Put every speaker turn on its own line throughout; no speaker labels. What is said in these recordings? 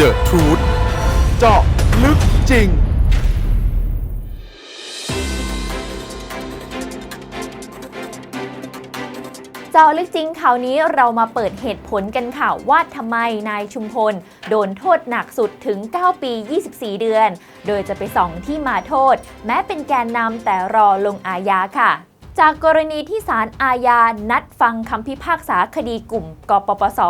The Truth เจาะลึกจริง
เจาะลึกจริงข่าวนี้เรามาเปิดเหตุผลกันค่ะว่าทำไมนายชุมพล โดนโทษหนักสุดถึง 9 ปี 24 เดือน โดยจะไปส่องที่มาโทษ แม้เป็นแกนนำแต่รอลงอาญาค่ะ จากกรณีที่ศาลอาญานัดฟังคำพิพากษาคดีกลุ่ม กปปส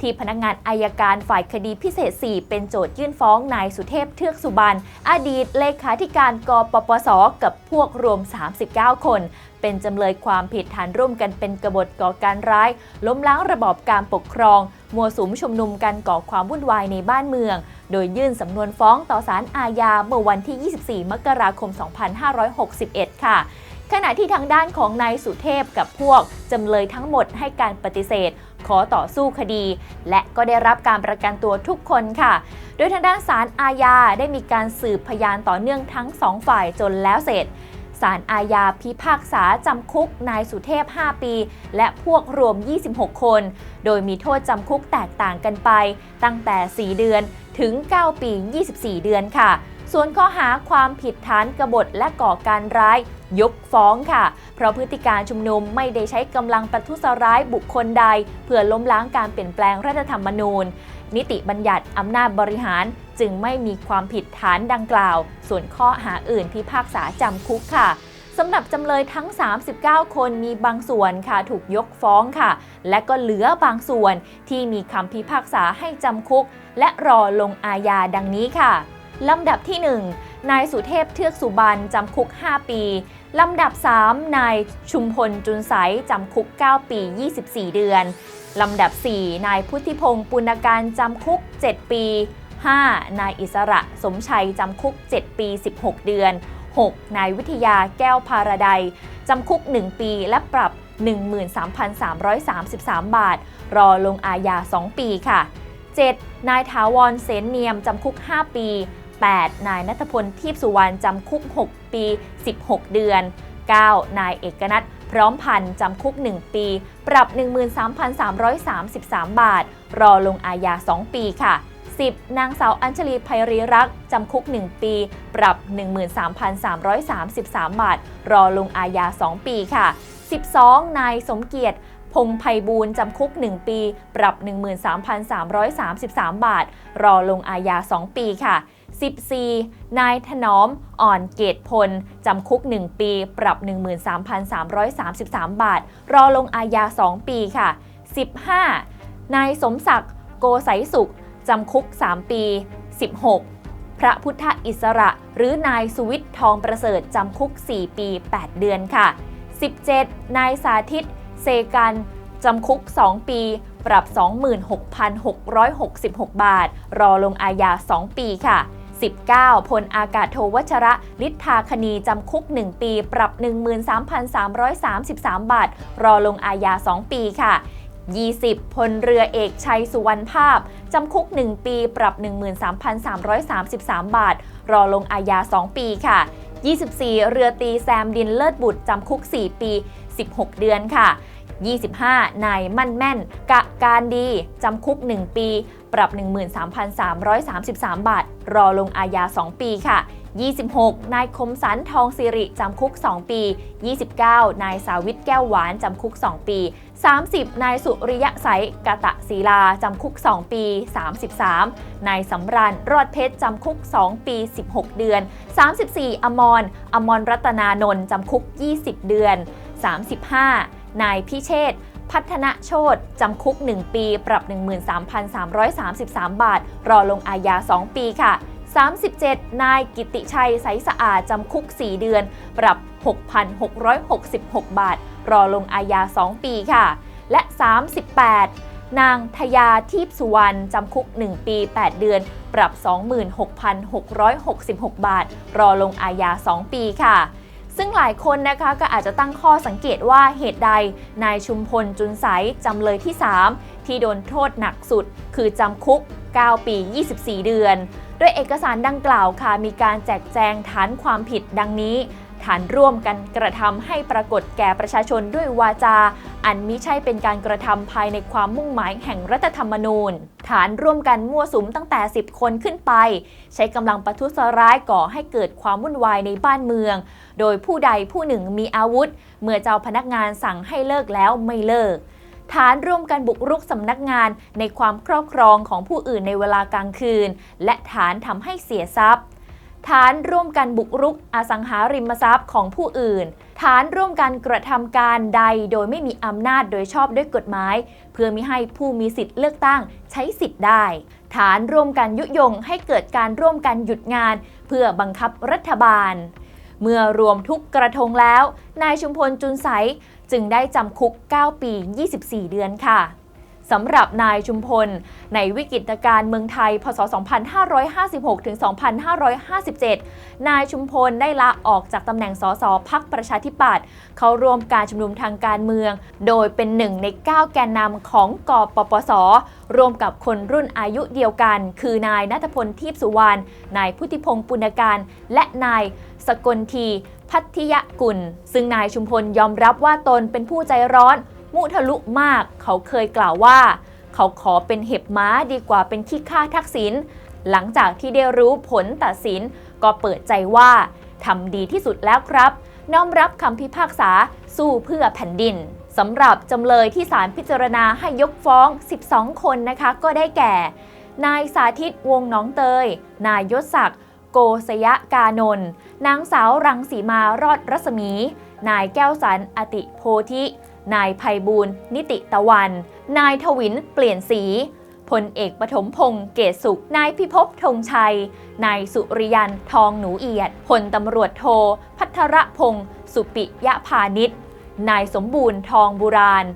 ที่พนักงานอายการฝ่ายคดีพิเศษ 4 เป็นโจทยื่นฟ้องนายสุเทพเทือกสุบรรณอดีตเลขาธิการกปปส กับพวกรวม 39 คน เป็นจำเลยความผิดฐานร่วมกันเป็นกบฏก่อการร้าย ล้มล้างระบอบการปกครอง มัวสุมชุมนุมกันก่อความวุ่นวายในบ้านเมือง โดยยื่นสำนวนฟ้องต่อศาลอาญาเมื่อวันที่ 24 มกราคม 2561 ค่ะ ขณะที่ทางด้านของนายสุเทพกับพวกจำเลยทั้งหมดให้การปฏิเสธ ขอต่อสู้คดี และก็ได้รับการประกันตัวทุกคนค่ะ โดยทางด้านศาลอาญาได้มีการสืบพยานต่อเนื่องทั้งสองฝ่ายจนแล้วเสร็จศาลอาญาพิพากษาจำคุกนายสุเทพ 5 ปี และพวกรวม 26 คน โดยมีโทษจำคุกแตกต่างกันไป ตั้งแต่ 4 เดือนถึง 9 ปี 24 เดือนค่ะ ส่วนข้อหาความผิดฐานกบฏและก่อการร้าย ยกฟ้องค่ะ เพราะพฤติการชุมนุมไม่ได้ใช้กำลังประทุษร้ายบุคคลใด เพื่อล้มล้างการเปลี่ยนแปลงรัฐธรรมนูญ นิติบัญญัติอำนาจบริหาร จึงไม่มีความผิดฐานดังกล่าว ส่วนข้อหาอื่นพิพากษาจำคุกค่ะสำหรับจำเลยทั้ง 39 คนมีบางส่วนค่ะถูกยกฟ้องค่ะ และก็เหลือบางส่วนที่มีคำพิพากษาให้จำคุก และรอลงอาญาดังนี้ค่ะ ลำดับที่ 1 นายสุเทพเทือกสุบรรณจำคุก 5 ปี ลำดับ 3 นายชุมพลจุนใสจำคุก 9 ปี 24 เดือน ลำดับ 4 นายพุทธิพงศ์ปุณการจำคุก 7 ปี 5. นายอิสระสมชัยจำคุก 7 ปี 16 เดือน 6. นายวิทยาแก้วพาราไดจำคุก 1 ปีและปรับ 13,333 บาท รอลงอาญา 2 ปีค่ะ 7. นายถาวรเสนเนียมจำคุก 5 ปี 8. นายนัทพลทีพสุวรรณจำคุก 6 ปี 16 เดือน 9. นายเอกนัทพร้อมพันธ์จำคุก 1 ปี ปรับ 13,333 บาท รอลงอาญา 2 ปีค่ะ 10. นางสาวอัญชลีภัยรีรักษ์จำคุก 1 ปี ปรับ 13,333 บาท รอลงอาญา 2 ปีค่ะ 12. นายสมเกียรติพงไพบูลจำคุก 1 ปี ปรับ 13,333 บาท รอลงอาญา 2 ปีค่ะ 14. นายถนอม อ่อนเกตพล จำคุก 1 ปี ปรับ 13,333 บาท รอลงอาญา 2 ปีค่ะ 15. นายสมศักดิ์ โกไสสุข จำคุก 3 ปี 16 พระพุทธอิสระ หรือนายสุวิทย์ทองประเสริฐ จำคุก 4 ปี 8 เดือนค่ะ 17. นายสาธิต เซกันจำคุก 2 ปี ปรับ 26,666 บาท รอลงอาญา 2 ปีค่ะ 19พลอากาศโทวัชระฤทธาคณีจำคุก 1 ปี ปรับ 13,333 บาท รอลงอาญา 2 ปีค่ะ 20 พลเรือเอกชัยสุวรรณภาพ จำคุก 1 ปี ปรับ 13,333 บาท รอลงอาญา 2 ปีค่ะ 24 เรือตีแซมดินเลิศบุตร จำคุก 4 ปี 16 เดือนค่ะ 25 นายมั่นแม่น กะการดี จำคุก 1 ปี ปรับ 13,333 บาท รอลงอาญา 2 ปีค่ะ 26 นายคมสันทองสิริจำคุก 2 ปี 29 นายสาวิตแก้วหวานจำคุก 2 ปี 30 นายสุริยะใสกะตะศีลาจำคุก 2 ปี 33 นายสำราญรอดเพชรจำคุก 2 ปี 16 เดือน 34 อมร อมรรัตนานนท์จำคุก 20 เดือน 35 นายพิเชษ พัฒนาโชตจำคุก 1 ปี ปรับ 13,333 บาท รอลงอาญา 2 ปีค่ะ 37 นายกิติชัย ใสสะอาด จำคุก 4 เดือน ปรับ 6,666 บาท รอลงอาญา 2 ปีค่ะ และ 38นางทยาทีพสุวรรณ จำคุก 1 ปี 8 เดือน ปรับ 26,666 บาท รอลงอาญา 2 ปีค่ะ ซึ่งหลายคนนะคะก็อาจจะตั้งข้อสังเกตว่าเหตุใด นายชุมพลจุนใสจำเลยที่ 3 ที่โดนโทษหนักสุด คือจำคุก 9 ปี 24 เดือน โดยเอกสารดังกล่าวค่ะมีการแจกแจงฐานความผิดดังนี้ ฐานร่วมกันกระทำให้ปรากฏแก่ประชาชนด้วยวาจา อันมิใช่เป็นการกระทำภายในความมุ่งหมายแห่งรัฐธรรมนูญ ฐานร่วมกันมั่วสุมตั้งแต่ 10 คนขึ้นไป ใช้กำลังประทุษร้ายก่อให้เกิดความวุ่นวายในบ้านเมือง โดยผู้ใดผู้หนึ่งมีอาวุธ เมื่อเจ้าพนักงานสั่งให้เลิกแล้วไม่เลิกฐานร่วมกันบุกรุกสำนักงานในความครอบครองของผู้อื่นในเวลากลางคืน และฐานทำให้เสียทรัพย์ ฐานร่วมกันบุกรุกอสังหาริมทรัพย์ของผู้อื่น ฐานร่วมกันกระทำการใดโดยไม่มีอำนาจโดยชอบด้วยกฎหมาย เพื่อมิให้ผู้มีสิทธิ์เลือกตั้งใช้สิทธิ์ได้ ฐานร่วมกันยุยงให้เกิดการร่วมกันหยุดงาน เพื่อบังคับรัฐบาล เมื่อรวมทุกกระทงแล้ว นายชุมพลจุนใสจึงได้จำคุก 9 ปี 24 เดือนค่ะ สำหรับนายชุมพล ในวิกฤตการเมืองไทย พศ 2556 ถึง 2557 นายชุมพลได้ลาออกจากตำแหน่งสสพักประชาธิปัตย์เข้าร่วมการชุมนุมทางการเมือง โดยเป็นหนึ่งใน 9 แกนนำของกปปส ร่วมกับคนรุ่นอายุเดียวกัน คือนายนัทพลทีพสุวรรณ นายพุทธิพงศ์ปุณการ และนายสกลทีพัทยกุล ซึ่งนายชุมพลยอมรับว่าตนเป็นผู้ใจร้อน มุทะลุมาก เขาเคยกล่าวว่า เขาขอเป็นเห็บม้าดีกว่าเป็นขี้ข้าทักษิณหลังจากที่ได้รู้ผลตัดสิน ก็เปิดใจว่าทำดีที่สุดแล้วครับ น้อมรับคำพิพากษาสู้เพื่อแผ่นดินสำหรับจำเลยที่ศาลพิจารณาให้ยกฟ้อง 12 คนนะคะ ก็ได้แก่ นายสาธิตวงน้องเตย นายยศศักดิ์ โกศยกานนท์นางสาวรังสีมารอดรัศมี นายแก้วสันอติโพธิ นายภัยบูลนิติตะวัน นายทวินเปลี่ยนสีพลเอกปฐมพงษ์เกศสุข นายพิภพธงชัย นายสุริยันทองหนูเอียด พลตำรวจโท พัทรพงษ์สุปิยะพานิชนายสมบูรณ์ทองบุราณ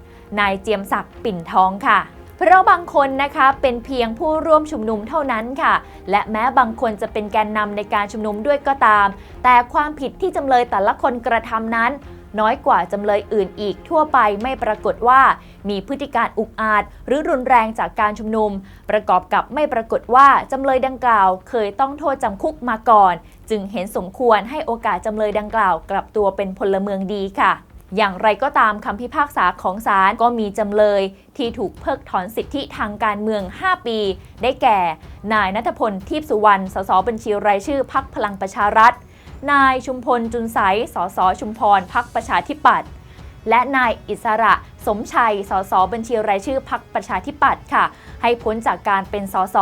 นายเจียมศักดิ์ปิ่นทองค่ะ เพราะบางคนนะคะเป็นเพียงผู้ร่วมชุมนุมเท่านั้นค่ะ และแม้บางคนจะเป็นแกนนำในการชุมนุมด้วยก็ตาม แต่ความผิดที่จำเลยแต่ละคนกระทำนั้น น้อยกว่าจำเลยอื่นอีกทั่วไปไม่ปรากฏว่า มีพฤติการอุกอาจหรือรุนแรงจากการชุมนุม ประกอบกับไม่ปรากฏว่าจำเลยดังกล่าว เคยต้องโทษจำคุกมาก่อน จึงเห็นสมควรให้โอกาสจำเลยดังกล่าว กลับตัวเป็นพลเมืองดีค่ะ อย่างไรก็ตามคำพิพากษาของศาลก็มีจำเลยที่ถูกเพิกถอนสิทธิทางการเมือง 5 ปี ได้แก่ นายนัทพลทิพสุวรรณ สสบัญชีรายชื่อพักพลังประชารัฐ นายชุมพลจุนใสสสชุมพรพักประชาธิปัตย์ และนายอิสระสมชัย สส บัญชีรายชื่อพักประชาธิปัตย์ค่ะ ให้พ้นจากการเป็นสส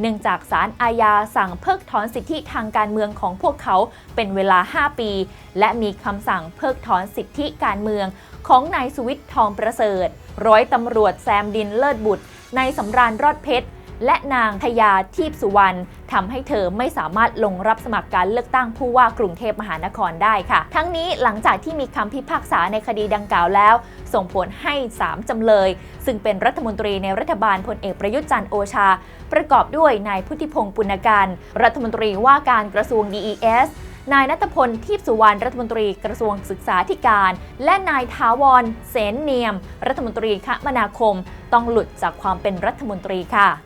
เนื่องจากศาลอาญาสั่งเพิกถอนสิทธิทางการเมืองของพวกเขาเป็นเวลา 5 ปี และมีคำสั่งเพิกถอนสิทธิการเมืองของนายสุวิทย์ทองประเสริฐ ร้อยตำรวจแซมดินเลิศบุตรนายสำราญรอดเพชร และนางทยาทีพสุวรรณทำให้เธอไม่สามารถลงรับสมัครการเลือกตั้งผู้ว่ากรุงเทพมหานครได้ค่ะ ทั้งนี้หลังจากที่มีคำพิพากษาในคดีดังกล่าวแล้ว ส่งผลให้ 3จำเลย ซึ่งเป็นรัฐมนตรีในรัฐบาลพลเอกประยุทธ์จันทร์โอชา ประกอบด้วยนายพุทธิพงศ์ปุณการรัฐมนตรีว่าการกระทรวง DES นายนัทพลทีพสุวรรณรัฐมนตรีกระทรวงศึกษาธิการ และนายทาวรเสนเนียม รัฐมนตรีคมนาคม ต้องหลุดจากความเป็นรัฐมนตรีค่ะ